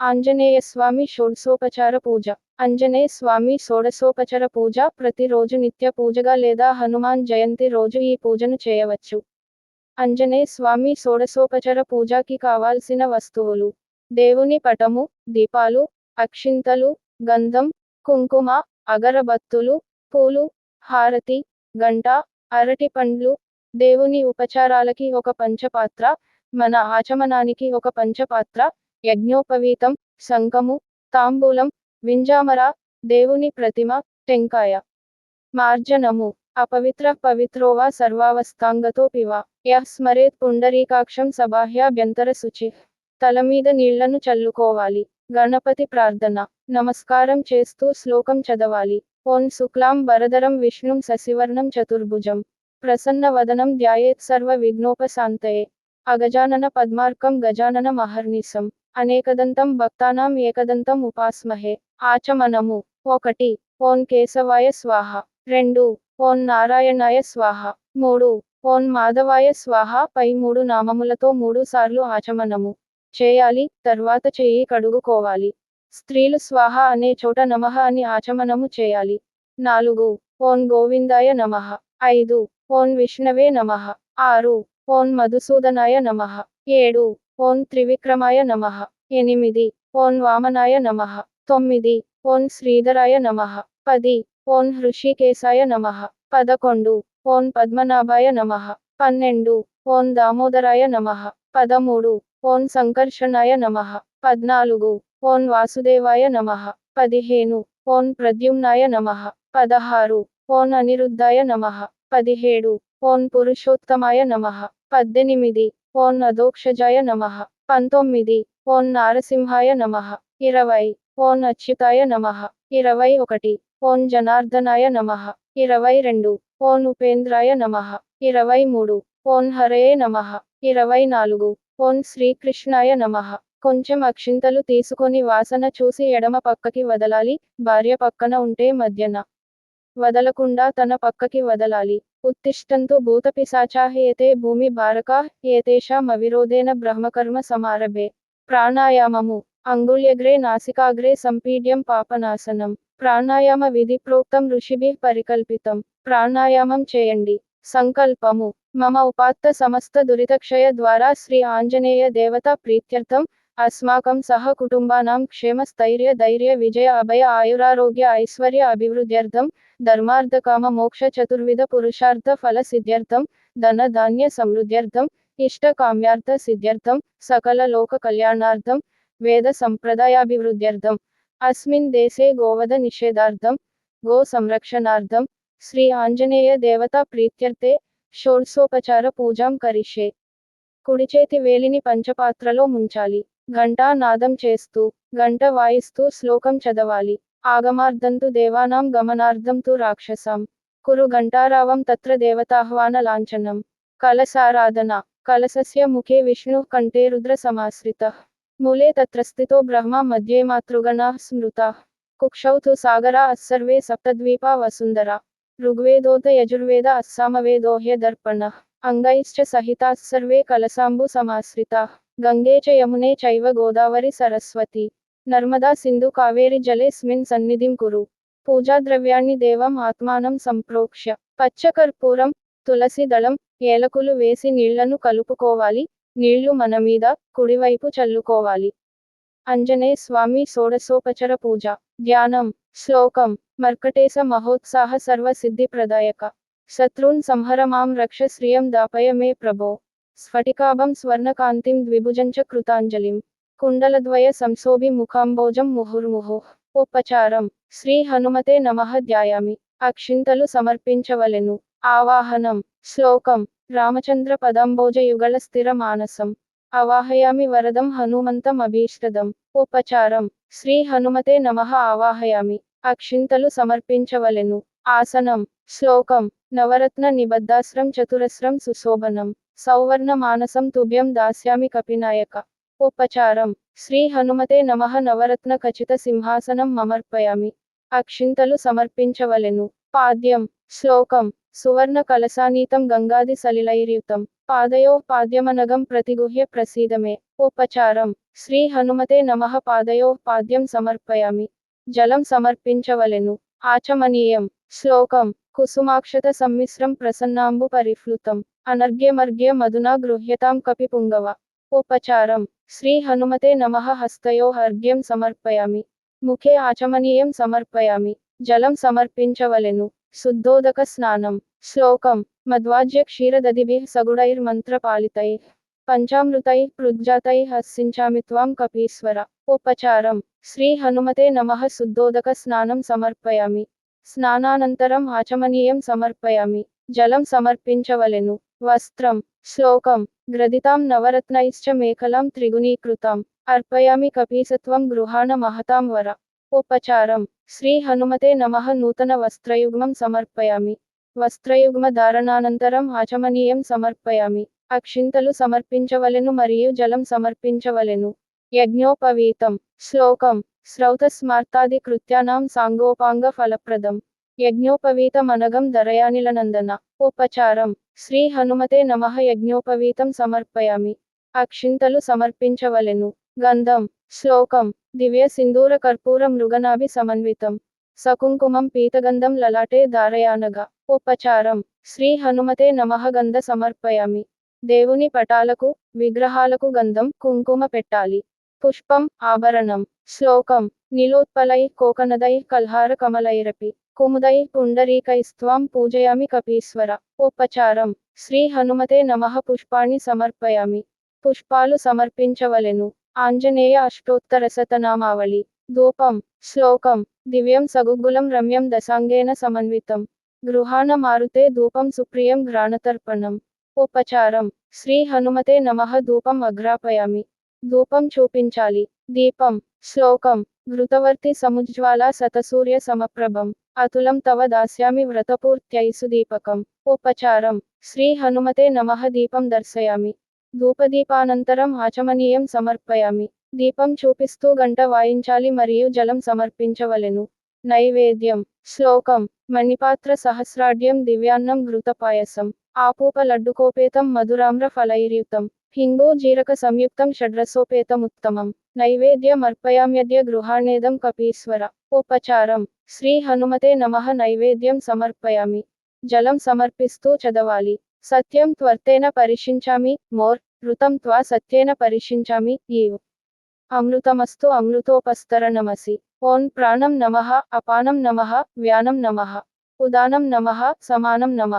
ఆంజనేయ స్వామి షోడశోపచార పూజ. అంజనేయ స్వామి షోడశోపచార పూజ ప్రతిరోజు నిత్య పూజగా లేదా హనుమాన్ జయంతి రోజు ఈ పూజను చేయవచ్చు. ఆంజనేయ స్వామి షోడశోపచార పూజకి కావాల్సిన వస్తువులు దేవుని పటము దీపాలు అక్షింతలు గంధం కుంకుమ అగరబత్తులు పూలు హారతి గంట అరటి పండ్లు దేవుని ఉపచారాలకి ఒక పంచపాత్ర మన ఆచమనానికి ఒక పంచపాత్ర యజ్ఞోపవీతం శంఖము తాంబూలం వింజామర దేవుని ప్రతిమ టెంకాయ. మార్జనము. అపవిత్ర పవిత్రోవా సర్వావస్థాంగతో పివ. యహ్ స్మరేత్ పుండరీకాక్షం సబాహ్యాభ్యంతర శుచి. తల మీద నీళ్ళను చల్లుకోవాలి. గణపతి ప్రార్థన. నమస్కారం చేస్తూ శ్లోకం చదవాలి. ఓం శుక్లాం వరదరం విష్ణుం శశివర్ణం చతుర్భుజం. ప్రసన్న వదనం ధ్యాయేత్ సర్వ విఘ్నోపశాంతయే. అగజానన పద్మార్కం గజానన మహర్నిశం. అనేకదంతం భక్తానాం ఏకదంతం ఉపాస్మహే. ఆచమనము. ఒకటి. ఓం కేశవాయ స్వాహ. రెండు. ఓం నారాయణాయ స్వాహ. మూడు. ఓం మాధవాయ స్వాహ. పై మూడు నామములతో మూడు సార్లు ఆచమనము. చేయాలి. తర్వాత చెయ్యి కడుగుకోవాలి. స్త్రీలు స్వాహ అనే చోట నమః అని ఆచమనము చేయాలి. నాలుగు. ఓం గోవిందాయ నమః. ఐదు. ఓం విష్ణవే నమః. ఆరు. ఓం మధుసూదనాయ నమః. ఏడు. ఓం త్రివిక్రమాయ నమః. ఎనిమిది. ఓం వామనాయ నమః. తొమ్మిది. ఓం శ్రీధరాయ నమః. పది. ఓం హృషికేశాయ నమః. పదకొండు. ఓం పద్మనాభాయ నమః. పన్నెండు. ఓం దామోదరాయ నమః. పదమూడు. ఓం సంకర్షణాయ నమః. పద్నాలుగు. ఓం వాసుదేవాయ నమః. పదిహేను. ఓం ప్రద్యుమ్నాయ నమః. పదహారు. ఓం అనిరుద్ధాయ నమః. పదిహేడు. ఓం పురుషోత్తమాయ నమః. పద్దెనిమిది. ఓం అధోక్షజాయ నమః. పంతొమ్మిది. ఓం నారసింహాయ నమః. ఇరవై. ఓం అచ్యుతాయ నమః. ఇరవై ఒకటి. ఓం జనార్దనాయ నమః. ఇరవై రెండు. ఓం ఉపేంద్రాయ నమః. ఇరవై మూడు. ఓం హరయే నమః. ఇరవై నాలుగు. ఓం శ్రీకృష్ణాయ నమః. కొంచెం అక్షింతలు తీసుకొని వాసన చూసి ఎడమ పక్కకి వదలాలి. భార్య పక్కన ఉంటే మధ్యన. వదలకుండా తన పక్కకి వదలాలి. ఉత్తిష్టంతు భూతపిశాచాః ఏతే భూమి భారకా ఏతేషాం అవిరోధేన బ్రహ్మకర్మ సమారభే. ప్రాణాయామము. అంగుళ్యగ్రే నాసికాగ్రే సంపీడ్యం పాపనాశనం. ప్రాణాయామ విధి ప్రోక్తం ఋషిభి పరికల్పితం. ప్రాణాయామం చేయండి. సంకల్పము. మమ ఉపాత్త సమస్త దురితక్షయ ద్వారా శ్రీ ఆంజనేయ దేవత ప్రీత్యర్థం అస్మాకం సహ కుటుంబానాం క్షేమ స్థైర్య ధైర్య విజయ అభయ ఆయురారోగ్య ఐశ్వర్య అభివృద్ధ్యర్థం ధర్మార్థకామ మోక్ష చతుర్విధ పురుషార్థ ఫల సిద్ధ్యర్థం ధన ధాన్య సమృద్ధ్యర్థం ఇష్ట కామ్యార్థ సిద్ధ్యర్థం సకల లోక కళ్యాణార్థం వేద సంప్రదాయాభివృద్ధ్యర్థం అస్మిన్ దేశే గోవధ నిషేధార్థం గో సంరక్షణార్థం శ్రీ ఆంజనేయ దేవతా ప్రీత్యర్థే షోడ్సోపచార పూజాం కరిషే కుడిచేతి వేలిని పంచపాత్రలో ముంచాలి. ఘంటా నాదం చేస్తూ గంట వాయిస్తూ శ్లోకం చదవాలి. ఆగమార్థంతు దేవానాం గమనార్థం తు రాక్షసాం. కురు ఘంటారావం తత్ర దేవతాహ్వాన లాంఛనం. కలసారాధన కలసస్య ముఖే విష్ణు కంటే రుద్ర సమాశ్రిత. మూలే తత్రస్థితో బ్రహ్మ మధ్యే మాతృగణా స్మృత. కుక్షౌ తు సాగరా అస్సర్వే సప్తద్వీపా వసుంధరా. ఋగ్వేదోత యజుర్వేద అస్సామవేదోహ్య దర్పణ అంగైశ్చ సహితాస్సర్వే కలసాంబు సమాశ్రితాः. గంగే చ యమునే చైవ గోదావరి సరస్వతి. నర్మదా సింధు కావేరి జలేస్మిన్ సన్నిధిం కురు. పూజాద్రవ్యాన్ని దేవం ఆత్మానం సంప్రోక్ష. పచ్చకర్పూరం తులసి దళం ఏలకులు వేసి నీళ్ళను కలుపుకోవాలి నీళ్ళు మన మీద కుడివైపు చల్లుకోవాలి. అంజనే స్వామి షోడశోపచర పూజ. ధ్యానం శ్లోకం మర్కటేశ మహోత్సాహ సర్వ సిద్ధి ప్రదాయక. శత్రున్ సంహర మాం రక్ష శ్రియం దాపయ మే ప్రభో. స్ఫటికాభం స్వర్ణకాంతిం ద్విభుజంచ కృతాంజలిం. కుండలద్వయ సంశోభి ముఖాంబోజం ముహుర్ముహు. ఉపచారం. శ్రీ హనుమతే నమః ధ్యాయామి. అక్షింతలు సమర్పించవలెను. ఆవాహనం. శ్లోకం. రామచంద్ర పదంబోజ యుగళ స్థిర మానసం. అవాహయామి వరదం హనుమంతం అభీష్టదం. ఉపచారం. శ్రీ హనుమతే నమః ఆవాహయామి. అక్షింతలు సమర్పించవలెను. ఆసనం శ్లోకం నవరత్న నిబద్ధాస్రం చతురస్రం సుశోభనం సౌవర్ణ మానసం తుభ్యం దాస్యామి కపినాయక. ఉపచారం శ్రీ హనుమతే నమః నవరత్న ఖచిత సింహాసనం మమర్పయామి. అక్షింతలు సమర్పించవలెను. పాద్యం శ్లోకం సువర్ణ కలసానీతం గంగాది సలిలైర్యుతం. పాదయో పాద్యమనగం ప్రతిగుహ్య ప్రసీదమే. ఉపచారం శ్రీ హనుమతే నమః పాదయో పాద్యం సమర్పయామి. జలం సమర్పించవలెను. ఆచమనీయం శ్లోకం. కుసుమాక్షత సమ్మిశ్రం ప్రసన్నాంబు పరిఫ్లుతం. అనర్ఘ్యమర్ఘ్య మధునా గృహ్యతాం కపి పుంగవ. ఉపచారం. శ్రీ హనుమతే నమ హస్తయో అర్ఘ్యం సమర్పయామి. ముఖే ఆచమనీయం సమర్పయామి. జలం సమర్పించవలెను. శుద్ధోదక స్నానం. శ్లోకం. మధ్వాజ్య క్షీరదదిభి సగుడైర్మంత్రపాలితై పంచామృతై పృజ్జాతై హస్సించామి త్వం కపీశ్వర. ఉపచారం. శ్రీ హనుమతే నమ శుద్ధోదక స్నానం సమర్పయామి. స్నానానంతరం ఆచమనీయం సమర్పయామి. జలం సమర్పించవలెను. వస్త్రం శ్లోకం గ్రదితాం నవరత్నైశ్చ మేఖలాం త్రిగుణీకృతాం. అర్పయామి కపీసత్వం గృహాణ మహతాం వర. ఉపచారం శ్రీ హనుమతే నమః నూతన వస్త్రయుగ్మం సమర్పయామి. వస్త్రయుగ్మ ధారణానంతరం ఆచమనీయం సమర్పయామి. అక్షింతలు సమర్పించవలెను మరియు జలం సమర్పించవలెను. యజ్ఞోపవీతం శ్లోకం శ్రౌత స్మార్తాది కృత్యానాం సాంగోపాంగ ఫలప్రదం. యజ్ఞోపవీతమనగం దరయానిలనందన. ఉపచారం శ్రీ హనుమతే నమః యజ్ఞోపవీతం సమర్పయామి. అక్షింతలు సమర్పించవలెను. గంధం శ్లోకం దివ్య సింధూర కర్పూర మృగనాభి సమన్వితం. సకుంకుమం పీతగంధం లలాటే దారయానగా ఉపచారం శ్రీ హనుమతే నమః గంధ సమర్పయామి. దేవుని పటాలకు విగ్రహాలకు గంధం కుంకుమ పెట్టాలి. పుష్పం ఆభరణం శ్లోకం నిలోత్పలై కోకనదై కల్హార కమలైరపి కుముదై పుండరీకైస్త్వాం పూజయామి కపీశ్వర. ఉపచారం శ్రీ హనుమతే నమః పుష్పాణి సమర్పయామి. పుష్పాలు సమర్పించవలెను. ఆంజనేయ అష్టోత్తరశతనామావళి ధూపం శ్లోకం దివ్యం సగుగ్గులం రమ్యం దశాంగేన సమన్వితం. గృహాణ మారుతే ధూపం సుప్రియం ఘ్రాణతర్పణం. ఉపచారం శ్రీ హనుమతే నమః ధూపం అగ్రాపయామి ధూపం చూపించాలి. దీపం శ్లోకం ఘృతవర్తి సముజ్వాల సతసూర్య సమప్రభం అతులం తవ దాస్యామి వ్రతపూర్త్యైసు దీపకం ఉపచారం శ్రీ హనుమతే నమః దీపం దర్శయామి. ధూపదీపానంతరం ఆచమనీయం సమర్పయామి. దీపం చూపిస్తూ గంట వాయించాలి మరియు జలం సమర్పించవలెను. నైవేద్యం శ్లోకం మణిపాత్ర సహస్రాఢ్యం దివ్యాన్నం ఘృతపాయసం ఆపూప లడ్డుకోపేతం మధురామ్ర ఫలైర్యుతం. హింగో జీరక సంయుక్తం షడ్రసోపేతముత్తమం నైవేద్యమర్పయామ్యద్య గృహాణేదం కపీశ్వర. ఉపచారం శ్రీ హనుమతే నమ నైవేద్యం సమర్పయామి. జలం సమర్పిస్తూ చదవాలి. సత్యం త్వర్తేన పరిశించామి మోర్. ఋతం త్వా సత్యేన పరిశించామి ఈవ్. అమృతమస్తు అమృతోపస్తర నమసి ఓన్ ప్రాణం నమ అపానం నమ వ్యానం నమ. ఉదానం నమ సమానం నమ.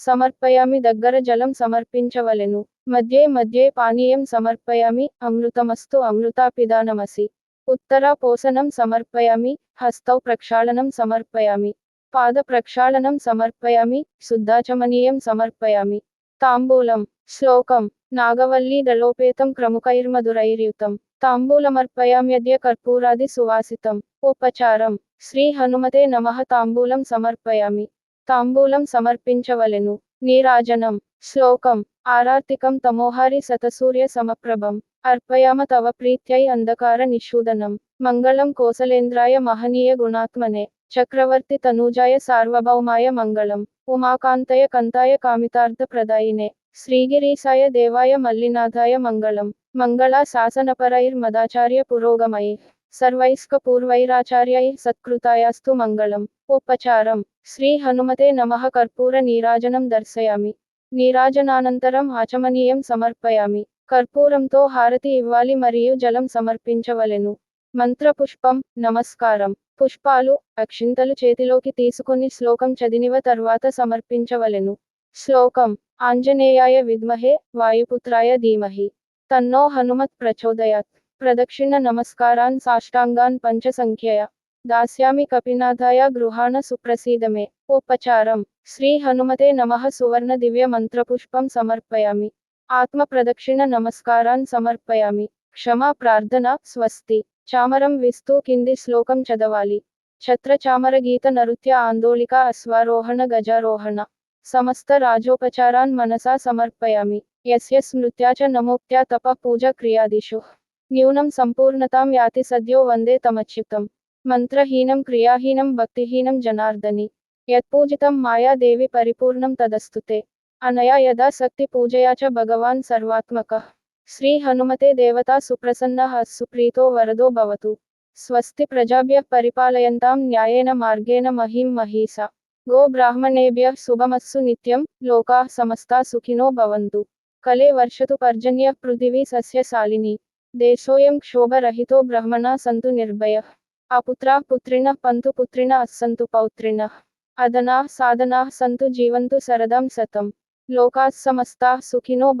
సమర్పయామి దగ్గర జలం సమర్పించవలెను. మధ్యే మధ్యే పానీయం సమర్పయామి అమృతమస్తు అమృతాపిదానమసి ఉత్తర పోసనం సమర్పయామి హస్తౌ ప్రక్షాళనం సమర్పయామి. పాద ప్రక్షాళనం సమర్పయామి శుద్ధాచమనీయం సమర్పయామి. తాంబూలం. శ్లోకం. నాగవల్లి దళోపేతం క్రముకైర్మధురైర్యుతం తాంబూలమర్పయామ్యద్య కర్పూరాది సువాసితం. ఉపచారం. శ్రీ హనుమతే నమ తాంబూలం సమర్పయామి. తాంబూలం సమర్పించవలెను. నీరాజనం శ్లోకం ఆరార్తికం తమోహారి సతసూర్య సమప్రభం అర్పయామ తవ ప్రీత్యై అంధకార నిషూదనం మంగళం కోసలేంద్రాయ మహనీయ గుణాత్మనే చక్రవర్తి తనూజాయ సార్వభౌమాయ మంగళం ఉమాకాంతయ కంతాయ కామితార్థ ప్రదాయినే శ్రీగిరీసాయ దేవాయ మల్లినాథాయ మంగళం మంగళా శాసనపరైర్ మదాచార్య పురోగమై. సర్వైస్క పూర్వైరాచార్యై సత్కృతాయాస్తు మంగళం. ఉపచారం శ్రీ హనుమతే నమః కర్పూర నీరాజనం దర్శయామి. నీరాజనానంతరం ఆచమనీయం సమర్పయామి. కర్పూరంతో హారతి ఇవ్వాలి మరియు జలం సమర్పించవలెను. మంత్రపుష్పం. నమస్కారం. పుష్పాలు అక్షింతలు చేతిలోకి తీసుకుని శ్లోకం చదివివ తర్వాత సమర్పించవలెను. శ్లోకం. ఆంజనేయాయ విద్మహే వాయుపుత్రాయ ధీమహి. తన్నో హనుమత్ ప్రచోదయాత్. ప్రదక్షిణ నమస్కారాన్ సాష్టాంగాన్ పంచ సంఖ్యయ దాస్యామి కపినాథాయ గృహాణ సుప్రసీదమే ఉపచారం శ్రీ హనుమతే నమః సువర్ణ దివ్య మంత్రపుష్పం సమర్పయామి ఆత్మ ప్రదక్షిణ నమస్కారాన్ సమర్పయామి క్షమా ప్రార్థన స్వస్తి చామరం విస్తూ కింది శ్లోకం చదవాలి ఛత్ర చామర గీత నృత్య ఆందోళిక అశ్వారోహణ గజారోహణ సమస్త రాజోపచారాన్ మనసా సమర్పయామి యస్య స్మృత్యా చ నమోక్త్యా తప పూజ క్రియాదిషు న్యూనం సంపూర్ణతాం యాతి సద్యో వందే తమచ్యుతం. మంత్రహీనం క్రియాహీనం భక్తిహీనం జనార్దని. యత్పూజితం మాయాదేవి పరిపూర్ణం తదస్తుతే. అనయా యదా శక్తి పూజయా చ భగవాన్ సర్వాత్మక. శ్రీ హనుమతే దేవతా సుప్రసన్న సుప్రీతో వరదో భవతు. స్వస్తి ప్రజాభ్య పరిపాలయంతాం న్యాయేన మార్గేణ మహిం మహీసా గో బ్రాహ్మణేభ్య శుభమస్సు నిత్యం లోకా సమస్తా సుఖినో భవంతు. కలే వర్షతు పర్జన్య పృథివీ సస్యశాలిని. देशों क्षोभरहित ब्रह्मण सन्त निर्भय अपुत्र पुत्रिण पंतुपुत्रिण असंत पौत्रिण अदना साधना सन्त जीवंत सरदम सतम लोकास्मस्ता सुखिनो